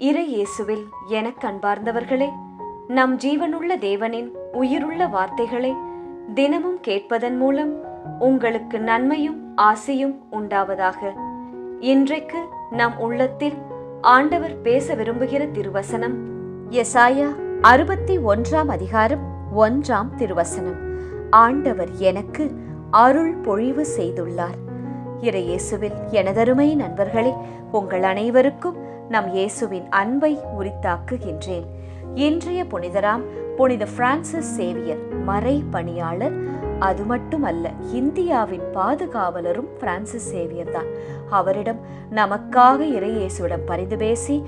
இறை இயேசுவில் எனக் அன்பார்ந்தவர்களே நம் ஜீவனுள்ள தேவனின் உயிருள்ள வார்த்தைகளை தினமும் கேட்பதன் மூலம் உங்களுக்கு நன்மையும் ஆசையும் உண்டாவதாக. இன்றைக்கு நம் உள்ளத்தில் ஆண்டவர் பேச விரும்புகிற திருவசனம் எசாயா அறுபத்தி ஒன்றாம் அதிகாரம் ஒன்றாம் திருவசனம். ஆண்டவர் எனக்கு அருள் பொழிவு செய்துள்ளார். இறையேசுவில் எனதருமை நண்பர்களே உங்கள் அனைவருக்கும் நம் இயேசுவின் அன்பை உரித்தாக்குகின்றேன். இன்றைய புனிதராம் புனித பிரான்சிஸ் சேவியர் மறை பணியாளர் அது மட்டுமல்ல இந்தியாவின் பாதுகாவலரும் பிரான்சிஸ் சேவியர் தான். அவரிடம் நமக்காக இறையேசுவிடம் பரிந்து பேசி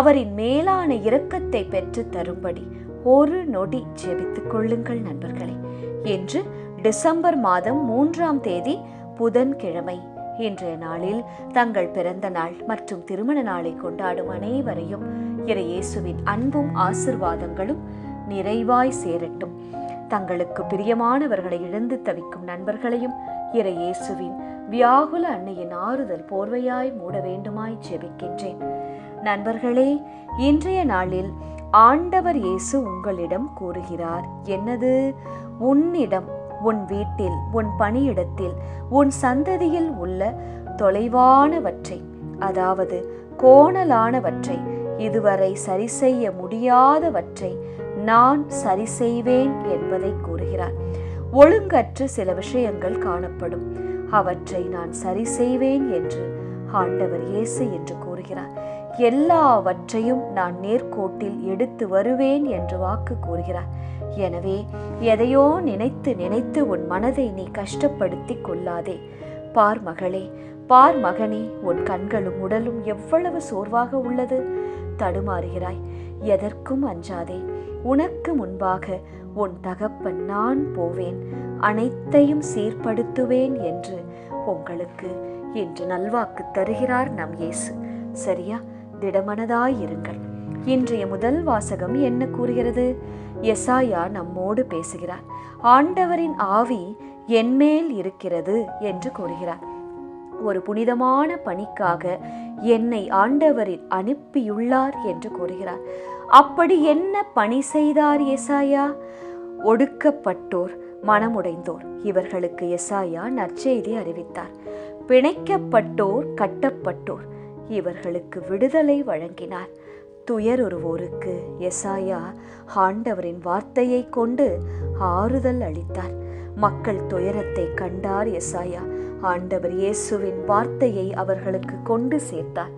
அவரின் மேலான இரக்கத்தை பெற்று தரும்படி ஒரு நொடி ஜெபித்துக் கொள்ளுங்கள் நண்பர்களே. என்று டிசம்பர் மாதம் மூன்றாம் தேதி புதன்கிழமை. இன்றைய நாளில் தங்கள் பிறந்த நாள் மற்றும் திருமண நாளை கொண்டாடும் அனைவரையும் இறையேசுவின் அன்பும் ஆசிர்வாதங்களும் நிறைவாய் சேரட்டும். தங்களுக்கு பிரியமானவர்களை இழந்து தவிக்கும் நண்பர்களையும் இறையேசுவின் வியாகுல அன்னையின் ஆறுதல் போர்வையாய் மூட வேண்டுமாய் ஜெபிக்கின்றேன். நண்பர்களே இன்றைய நாளில் ஆண்டவர் இயேசு உங்களிடம் கூறுகிறார். என்னது? உன்னிடம் உன் வீட்டில் உன் பணியிடத்தில் உன் சந்ததியில் உள்ள தொலைவானவற்றை அதாவது கோணலானவற்றை இதுவரை சரி செய்ய முடியாதவற்றை நான் சரி செய்வேன் என்பதை கூறுகிறார். ஒழுங்கற்று சில விஷயங்கள் காணப்படும். அவற்றை நான் சரி செய்வேன் என்று ஆண்டவர் இயேசு என்று கூறுகிறார். எல்லாவற்றையும் நான் நேர்கோட்டில் எடுத்து வருவேன் என்று வாக்கு கூறுகிறார். எனவே எதையோ நினைத்து நினைத்து உன் மனதை நீ கஷ்டப்படுத்திக் கொள்ளாதே. பார் மகளே பார் மகனே உன் கண்களும் உடலும் எவ்வளவு சோர்வாக உள்ளது? தடுமாறுகிறாய் எதற்கும் அஞ்சாதே. உனக்கு முன்பாக உன் தகப்பன் நான் போவேன். அனைத்தையும் சீர்படுத்துவேன் என்று உங்களுக்கு இன்று நல்வாக்கு தருகிறார் நம் இயேசு. சரியா? திடமனதாயிருங்கள். இன்றைய முதல் வாசகம் என்ன கூறுகிறது? எசாயா நம்மோடு பேசுகிறார். ஆண்டவரின் ஆவி என்மேல் இருக்கிறது என்று கூறுகிறார். ஒரு புனிதமான பணிக்காக என்னை ஆண்டவரில் அனுப்பியுள்ளார் என்று கூறுகிறார். அப்படி என்ன பணி செய்தார் எசாயா? ஒடுக்கப்பட்டோர் மனமுடைந்தோர். இவர்களுக்கு எசாயா நற்செய்தி அறிவித்தார். பிணைக்கப்பட்டோர் கட்டப்பட்டோர். இவர்களுக்கு விடுதலை வழங்கினார். துயருருவோருக்கு எசாயா ஆண்டவரின் வார்த்தையை கொண்டு ஆறுதல் அளித்தார். மக்கள் துயரத்தை கண்டார் எசாயா. ஆண்டவர் இயேசுவின் வார்த்தையை அவர்களுக்கு கொண்டு சேர்த்தார்.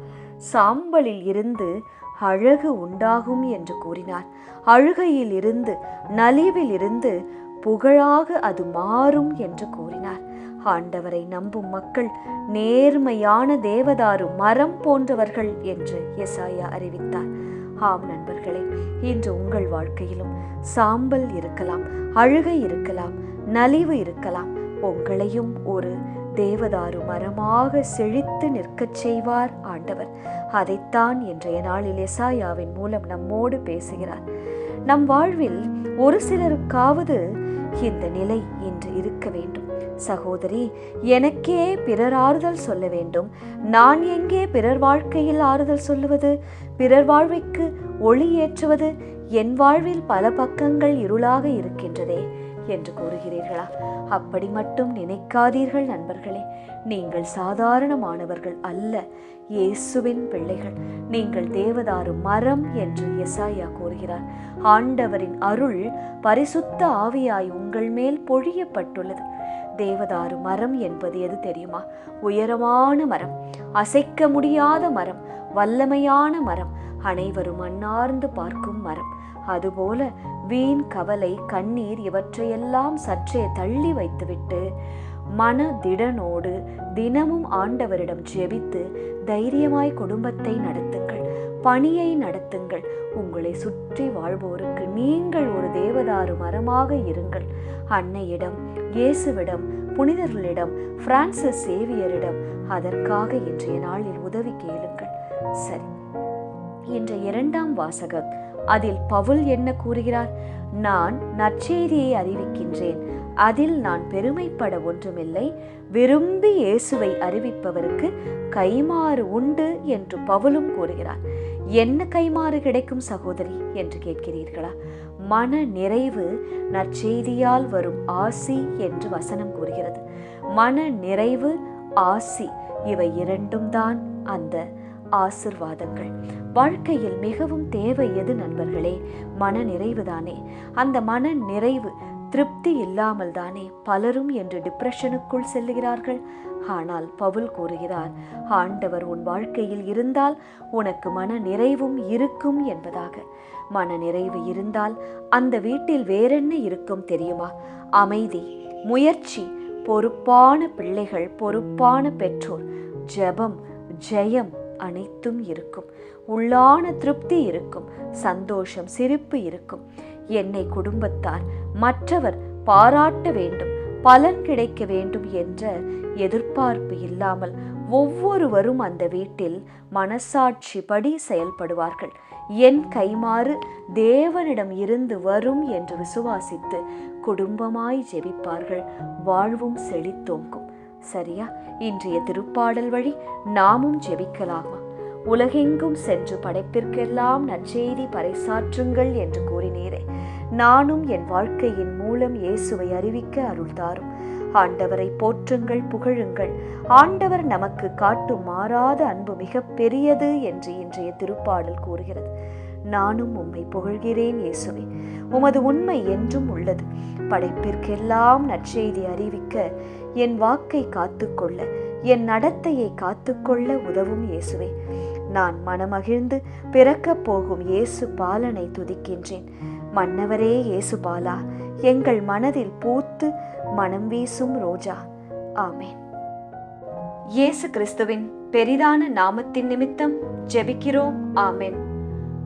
சாம்பலில் இருந்து அழகு உண்டாகும் என்று கூறினார். அழுகையில் இருந்து நலிவில் இருந்து புகழாக அது மாறும் என்று கூறினார். ஆண்டவரை நம்பும் மக்கள் நேர்மையான தேவதாரு மரம் போன்றவர்கள் என்று எசாயா அறிவித்தார். ஆம் நண்பர்களே இன்று உங்கள் வாழ்க்கையிலும் சாம்பல் இருக்கலாம் அழுகை இருக்கலாம் நலிவு இருக்கலாம். உங்களையும் ஒரு தேவதாரு மரமாக செழித்து நிற்கச் செய்வார் ஆண்டவர். அதைத்தான் இன்றைய நாளில் எசாயாவின் மூலம் நம்மோடு பேசுகிறார். நம் வாழ்வில் ஒரு சிலருக்காவது இந்த நிலை இன்று இருக்க வேண்டும். சகோதரி எனக்கே பிறர் ஆறுதல் சொல்ல வேண்டும். நான் எங்கே பிறர் வாழ்க்கையில் ஆறுதல் சொல்லுவது? பிறர் வாழ்விற்கு ஒளி ஏற்றுவது என் வாழ்வில் பல பக்கங்கள் இருளாக இருக்கின்றதே. என்று கூறுகிறீர்களா? அப்படி மட்டும் நினைக்காதீர்கள் நண்பர்களே. நீங்கள் சாதாரணமானவர்கள் அல்ல. இயேசுவின் பிள்ளைகள். நீங்கள் தேவதாரு மரம் என்று எசாயா கூறுகிறார். ஆண்டவரின் அருள் பரிசுத்த ஆவியாய் உங்கள் மேல் பொழியப்பட்டுள்ளது. தேவதாரு மரம் என்பது எது தெரியுமா? உயரமான மரம். அசைக்க முடியாத மரம். வல்லமையான மரம். அனைவரும் அன்னார்ந்து பார்க்கும் மரம். அதுபோல வீண் கவலை கண்ணீர் இவற்றையெல்லாம் சற்றே தள்ளி வைத்துவிட்டு மன திடனோடு தினமும் ஆண்டவரிடம் ஜெபித்து தைரியமாய் குடும்பத்தை நடத்துங்கள் பணியை நடத்துங்கள். உங்களை சுற்றி வாழ்வோருக்கு நீங்கள் ஒரு தேவதாரு மரமாக இருங்கள். அன்னையிடம் இயேசுவிடம் புனிதர்களிடம் பிரான்சிஸ் சேவியரிடம் அதற்காக இன்றைய நாளில் உதவி கேளுங்கள். சரி என்ற இரண்டாம் வாசகம். அதில் பவுல் என்ன கூறுகிறார்? நான் நற்செய்தியை அறிவிக்கின்றேன். அதில் நான் பெருமைப்பட ஒன்றுமில்லை. விரும்பி இயேசுவை அறிவிப்பவருக்கு கைமாறு உண்டு என்று பவுலும் கூறுகிறார். என்ன கைமாறு கிடைக்கும் சகோதரி என்று கேட்கிறீர்களா? மன நிறைவு நற்செய்தியால் வரும் ஆசி என்று வசனம் கூறுகிறது. மன நிறைவு ஆசி இவை இரண்டும் தான் அந்த ஆசிர்வாதங்கள். வாழ்க்கையில் மிகவும் தேவை எது நண்பர்களே? மன நிறைவுதானே அந்த மன நிறைவு திருப்தி இல்லாமல் தானே பலரும் என்று டிப்ரெஷனுக்குள் செல்லுகிறார்கள். ஆனால் பவுல் கூறுகிறார் ஆண்டவர் உன் வாழ்க்கையில் இருந்தால் உனக்கு மன நிறைவும் இருக்கும் என்பதாக. மன நிறைவு இருந்தால் அந்த வீட்டில் வேறென்ன இருக்கும் தெரியுமா? அமைதி முயற்சி பொறுப்பான பிள்ளைகள் பொறுப்பான பெற்றோர் ஜெபம் ஜெயம் அனைத்தும் இருக்கும். உள்ளான திருப்தி இருக்கும். சந்தோஷம் சிரிப்பு இருக்கும். என்னை குடும்பத்தார் மற்றவர் பாராட்ட வேண்டும் பலன் கிடைக்க வேண்டும் என்ற எதிர்பார்ப்பு இல்லாமல் ஒவ்வொருவரும் அந்த வீட்டில் மனசாட்சி படி செயல்படுவார்கள். என் கைமாறு தேவனிடம் இருந்து வரும் என்று விசுவாசித்து குடும்பமாய் ஜெபிப்பார்கள். வாழ்வும் செழித்தோங்கும். சரியா? இன்றைய திருப்பாடல் வழி நாமும் ஜெபிக்கலாமா? உலகெங்கும் சென்று படைப்பிற்கெல்லாம் நற்செய்தி பறைசாற்றுங்கள் என்று கூறினீரே. நானும் என் வாழ்க்கையின் மூலம் இயேசுவை அறிவிக்க அருள்தாரும் ஆண்டவரை போற்றுங்கள் புகழுங்கள். ஆண்டவர் நமக்கு காட்டும் மாறாத அன்பு மிக பெரியது என்று இன்றைய திருப்பாடல் கூறுகிறது. நானும் உம்மை புகழ்கிறேன் இயேசுவே. உமது உண்மை என்றும் உள்ளது. படைப்பிற்கெல்லாம் நற்செய்தி அறிவிக்க என் வாக்கை காத்துக்கொள்ள என் நடத்தையை காத்துக்கொள்ள உதவும் இயேசுவே. நான் மனமகிழ்ந்து பிறக்கப் போகும் இயேசு பாலனை துதிக்கின்றேன். மன்னவரே இயேசு பாலா எங்கள் மனதில் பூத்து மனம் வீசும் ரோஜா. ஆமேன். இயேசு கிறிஸ்துவின் பெரிதான நாமத்தின் நிமித்தம் ஜெபிக்கிறோம். ஆமேன்.